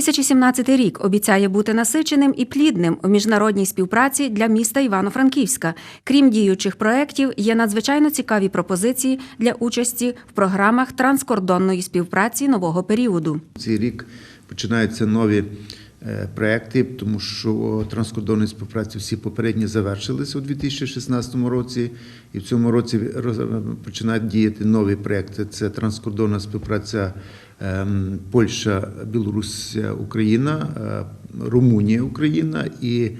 2017 рік обіцяє бути насиченим і плідним у міжнародній співпраці для міста Івано-Франківська. Крім діючих проєктів, є надзвичайно цікаві пропозиції для участі в програмах транскордонної співпраці нового періоду. Цей рік починаються нові е, проекти, тому що транскордонні співпраці всі попередні завершилися у 2016 році, і в цьому році починають діяти нові проекти. Це транскордонна співпраця Польща, Білорусь, Україна, е, Румунія, Україна і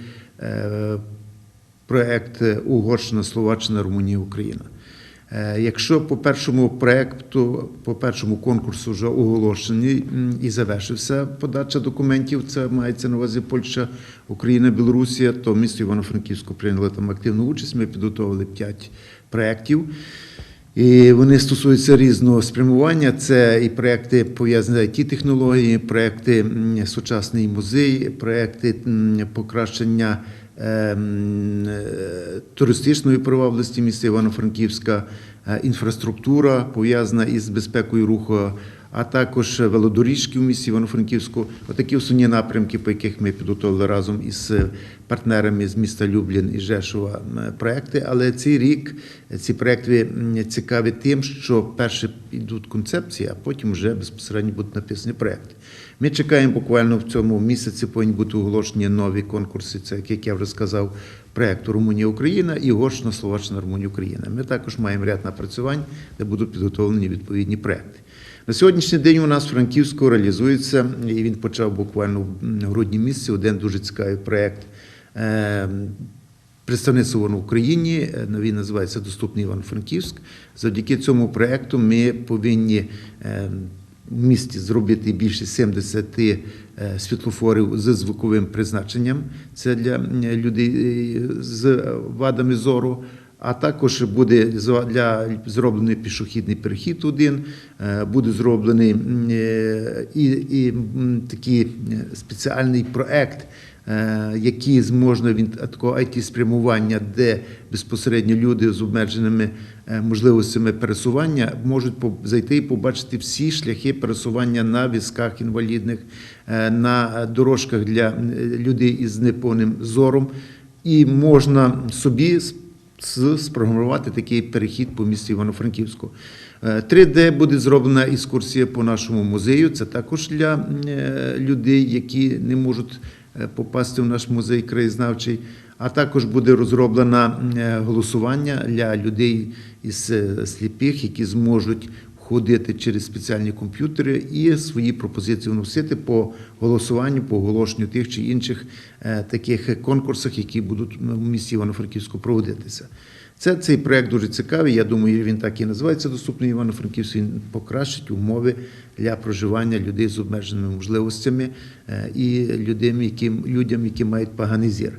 е, проект Угорщина, Словаччина, Румунія, Україна. Е, Якщо по першому проекту, по першому конкурсу вже оголошений м, і завершився подача документів, це мається на увазі Польща, Україна, Білорусія, то місто Івано-Франківську прийняло там активну участь. Ми підготовили п'ять проєктів. І вони стосуються різного спрямування. Це і проекти пов'язані з it технології, проекти сучасний музей, проекти покращення ем, е, туристичної привабливості міста Івано-Франківська, е, інфраструктура пов'язана із безпекою руху, а також велодоріжки в місті Івано-Франківську. Отакі основні напрямки, по яких ми підготовили разом із партнерами з міста Люблін і Жешова проекти. Але цей рік ці проекти цікаві тим, що перше йдуть концепції, а потім вже безпосередньо будуть написані проекти. Ми чекаємо буквально в цьому місяці повинні бути оголошені нові конкурси. Це як я вже сказав, проекту Румунія Україна і Угорщина, Словаччина, Румунія Україна. Ми також маємо ряд напрацювань, де будуть підготовлені відповідні проекти. На сьогоднішній день у нас в Франківську реалізується, і він почав буквально в грудні місяці один дуже цікавий проект. е, Представництво в Україні, е, він називається Доступний Івано-Франківськ. Завдяки цьому проекту ми повинні е, в місті зробити більше 70 е, світлофорів з звуковим призначенням. Це для людей з вадами зору. А також буде для зроблений пішохідний перехід один, е, буде зроблений е, і, і такий е, спеціальний проект, який зможна він такого it спрямування, де безпосередньо люди з обмеженими можливостями пересування можуть зайти і побачити всі шляхи пересування на візках інвалідних, на дорожках для людей із неповним зором, і можна собі спрограмувати такий перехід по місті Івано-Франківську. Е, 3D буде зроблена екскурсія по нашому музею. Це також для е, людей, які не можуть е, попасти в наш музей краєзнавчий. А також буде розроблено е, голосування для людей із е, сліпих, які зможуть входити через спеціальні комп'ютери і свої пропозиції вносити по голосуванню, по оголошенню тих чи інших е, таких конкурсах, які будуть в місті Івано-Франківську проводитися. Це цей проект дуже цікавий. Я думаю, він так і називається Доступний Івано-Франківську. Він покращить умови для проживання людей з обмеженими можливостями е, і людям, які, людям, які мають поганий зір.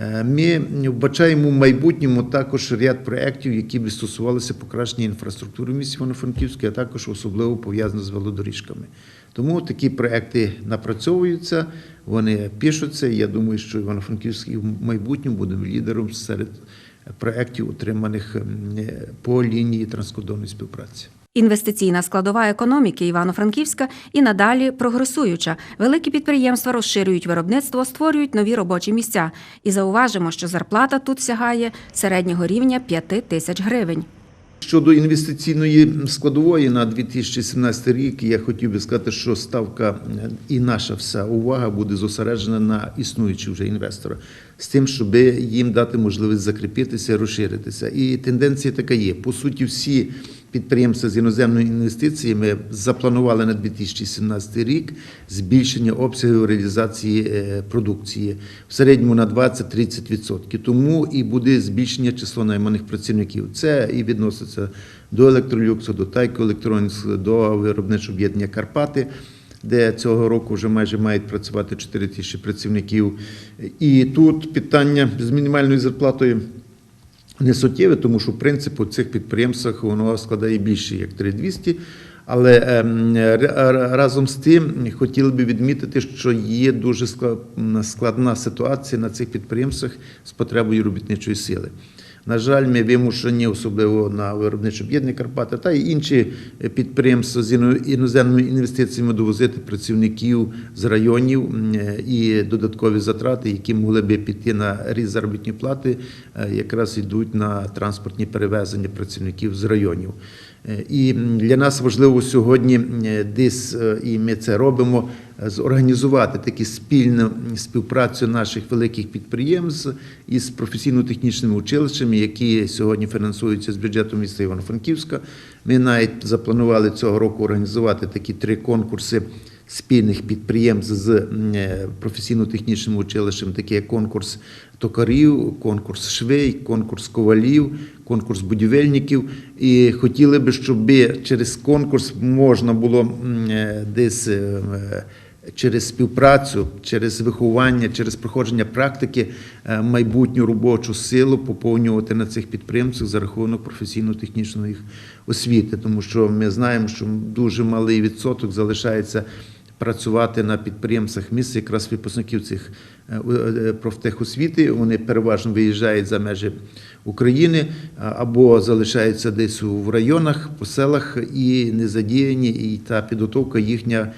Е, Ми вбачаємо в майбутньому також ряд проєктів, які би стосувалися покращення інфраструктури в місті Івано-Франківську, а також особливо пов'язано з велодоріжками. Тому такі проекти напрацьовуються, вони пишуться. Я думаю, що Івано-Франківський в майбутньому буде лідером серед проєктів, отриманих по лінії транскордонної співпраці. Інвестиційна складова економіки Івано-Франківська і надалі прогресуюча. Великі підприємства розширюють виробництво, створюють нові робочі місця. І зауважимо, що зарплата тут сягає середнього рівня 5 тисяч гривень. Щодо інвестиційної складової на 2017 рік, я хотів би сказати, що ставка е, і наша вся увага буде зосереджена на існуючі вже інвестора, з тим, щоб їм дати можливість закріпитися, розширитися. І тенденція така є. По суті, всі підприємства з іноземними інвестиціями запланували на 2017 рік збільшення обсягів реалізації е, продукції в середньому на 20-30%. Тому і буде збільшення числа найманих працівників. Це і відноситься до електролюксу, до Тайко Електронікс, до виробничого об'єднання Карпати. Де цього року вже майже мають працювати 4 тисячі працівників. І тут питання з мінімальною зарплатою не суттєве, тому що принцип у цих підприємствах воно складає більше як 3200. Але ем, разом з тим хотіли би відмітити, що є дуже складна ситуація на цих підприємствах з потребою робітничої сили. На жаль, ми вимушені, особливо на виробниче об'єднання Карпати та й інші підприємства з іноземними інвестиціями довозити працівників з районів і додаткові затрати, які могли би піти на ріст заробітної плати, е, якраз йдуть на транспортні перевезення працівників з районів. Е, І для нас важливо сьогодні е, десь, і ми це робимо, зорганізувати таку спільну співпрацю наших великих підприємств із професійно-технічними училищами, які сьогодні фінансуються з бюджету міста Івано-Франківська. Ми навіть запланували цього року організувати такі три конкурси спільних підприємств з е, професійно-технічним училищем, такі як конкурс токарів, конкурс швей, конкурс ковалів, конкурс будівельників. І хотіли би, щоб через конкурс можна було е, десь. Через співпрацю, через виховання, через проходження практики е, майбутню робочу силу поповнювати на цих підприємствах за рахунок професійно-технічної освіти, тому що ми знаємо, що дуже малий відсоток залишається працювати на підприємствах міста, якраз випускників цих е, е, профтехосвіти. Вони переважно виїжджають за межі України або залишаються десь в районах, по селах і не задіяні, і та підготовка їхня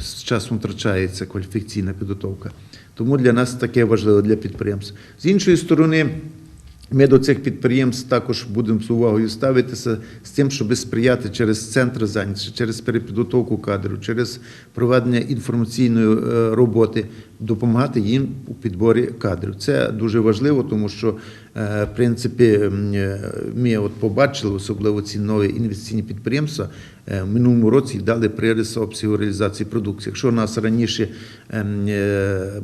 з часом втрачається, кваліфікаційна підготовка. Тому для нас таке важливо для підприємств. З іншої сторони, ми до цих підприємств також будемо з увагою ставитися з тим, щоб сприяти через центри зайнятості, через перепідготовку кадрів, через проведення інформаційної е, роботи, допомагати їм у підборі кадрів. Це дуже важливо, тому що е, в принципі е, ми от побачили, особливо ці нові інвестиційні підприємства. е, В минулому році дали пририс обсягу реалізації продукції. Якщо у нас раніше ем,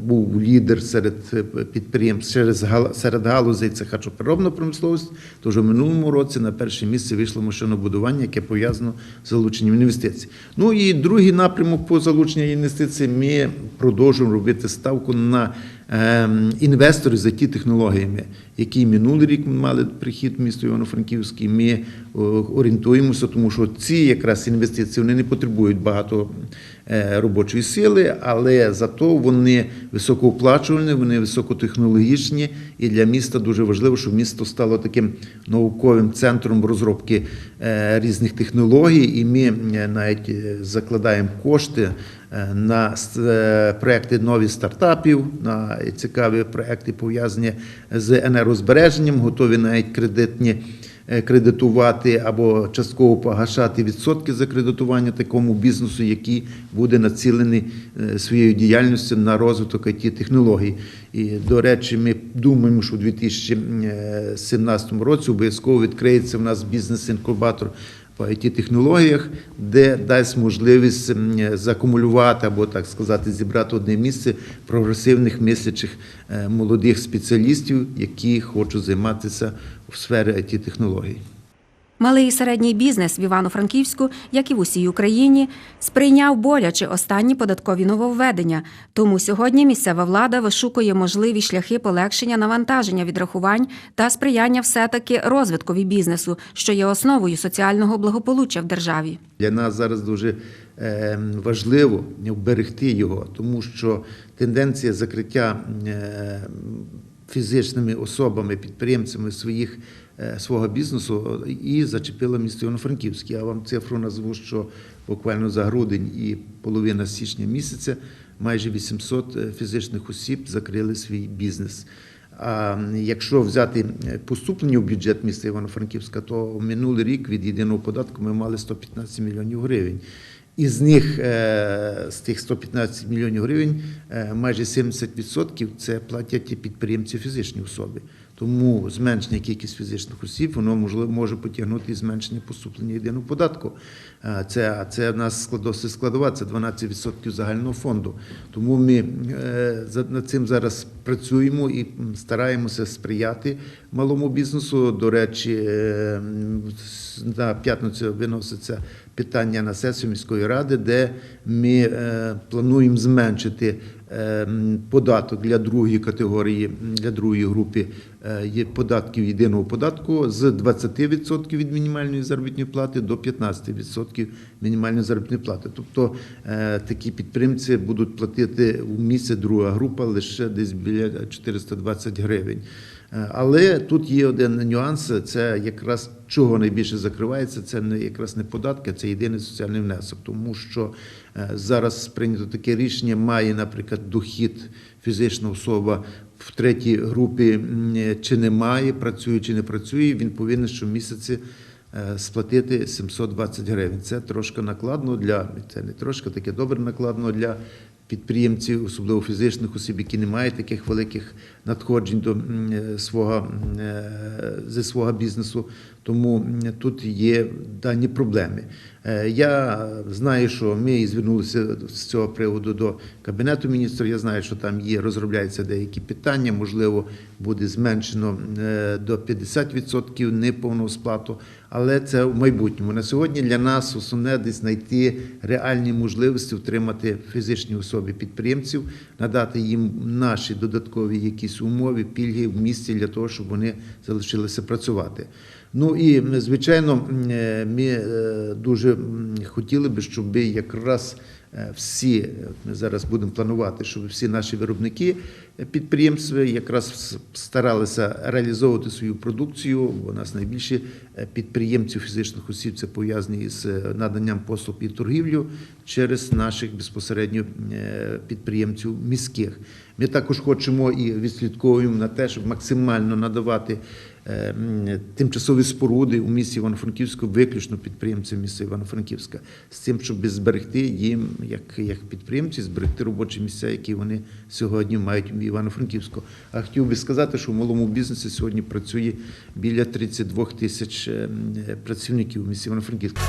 був лідер серед підприємств серед галузей, це харчопереробна промисловість, то вже в минулому році на перше місце вийшло машинобудування, яке пов'язано з залученням інвестицій. Ну і другий напрямок по залученню інвестицій ми продовжуємо робити ставку на ем, інвесторів за ті технологіями, які минулий рік мали прихід в місто Івано-Франківський. Ми орієнтуємося, тому що ці якраз інвестиції вони не потребують багато е, робочої сили, але зато вони високооплачувані, вони високотехнологічні, і для міста дуже важливо, щоб місто стало таким науковим центром розробки е, різних технологій, і ми е, навіть е, закладаємо кошти е, на е, проекти нові стартапів, на цікаві проекти пов'язані з енергозбереженням, готові навіть кредитні е, кредитувати або частково погашати відсотки за кредитування такому бізнесу, який буде націлений е, своєю діяльністю на розвиток it технологій. І до речі, ми думаємо, що у 2017 році обов'язково відкриється в нас бізнес-інкубатор по it технологіях, де дасть можливість закумулювати або так сказати, зібрати одне місце прогресивних мислячих е, молодих спеціалістів, які хочуть займатися в сфері it технологій. Малий і середній бізнес в Івано-Франківську, як і в усій Україні, сприйняв боляче останні податкові нововведення. Тому сьогодні місцева влада вишукує можливі шляхи полегшення навантаження відрахувань та сприяння все-таки розвиткові бізнесу, що є основою соціального благополуччя в державі. Для нас зараз дуже е, важливо вберегти його, тому що тенденція закриття е, фізичними особами, підприємцями своїх свого бізнесу і зачепила місто Івано-Франківське. Я вам цифру назву, що буквально за грудень і половина січня місяця майже 800 фізичних осіб закрили свій бізнес. А якщо взяти е, поступлення в бюджет міста Івано-Франківська, то минулий рік від єдиного податку ми мали 115 мільйонів гривень. Із них е, з тих 115 мільйонів гривень е, майже 70% це платять підприємці фізичні особи. Тому зменшення кількість фізичних осіб воно можливо може потягнути зменшення поступлення єдиного податку. Е, Це це в нас досить складова, це 12% загального фонду. Тому ми е, над цим зараз працюємо і стараємося сприяти малому бізнесу. До речі, е, на п'ятницю виноситься питання на сесію міської ради, де ми плануємо зменшити податок для другої категорії, для другої групи є податків єдиного податку з 20% від мінімальної заробітної плати до 15% мінімальної заробітної плати. Тобто е, такі підприємці будуть платити у місяць друга група лише десь біля 420 гривень. Е, Але тут є один нюанс: це якраз чого найбільше закривається. Це не якраз не податки, це єдиний соціальний внесок, тому що е, зараз прийнято таке рішення, має, наприклад, дохід фізична особа в третій групі чи не має, працює чи не працює, він повинен щомісяці сплатити 720 гривень. Це трошки накладно для це не трошки таке добре накладно для підприємців, особливо фізичних осіб, які не мають таких великих надходжень до е, свого е, зі свого бізнесу. Тому тут є дані проблеми. Е, Я знаю, що ми звернулися з цього приводу до кабінету міністрів. Я знаю, що там є розробляються деякі питання. Можливо, буде зменшено е, до 50% неповну сплату, але це в майбутньому. На сьогодні для нас основне десь знайти реальні можливості втримати фізичні особи підприємців, надати їм наші додаткові якісь умови, пільги в місті для того, щоб вони залишилися працювати. Ну і звичайно, е, ми е, дуже хотіли би, щоб якраз е, всі ми зараз будемо планувати, щоб всі наші виробники підприємства якраз старалися реалізовувати свою продукцію. У нас найбільше підприємців фізичних осіб це пов'язані з наданням послуг і торгівлю через наших безпосередньо підприємців міських. Ми також хочемо і відслідковуємо на те, щоб максимально надавати тимчасові споруди у місті Івано-Франківську виключно підприємці міста Івано-Франківська з тим, щоб зберегти їм, як, як підприємці, зберегти робочі місця, які вони сьогодні мають в Івано-Франківську. А хотів би сказати, що в малому бізнесі сьогодні працює біля 32 тисяч е, працівників у місті Івано-Франківську.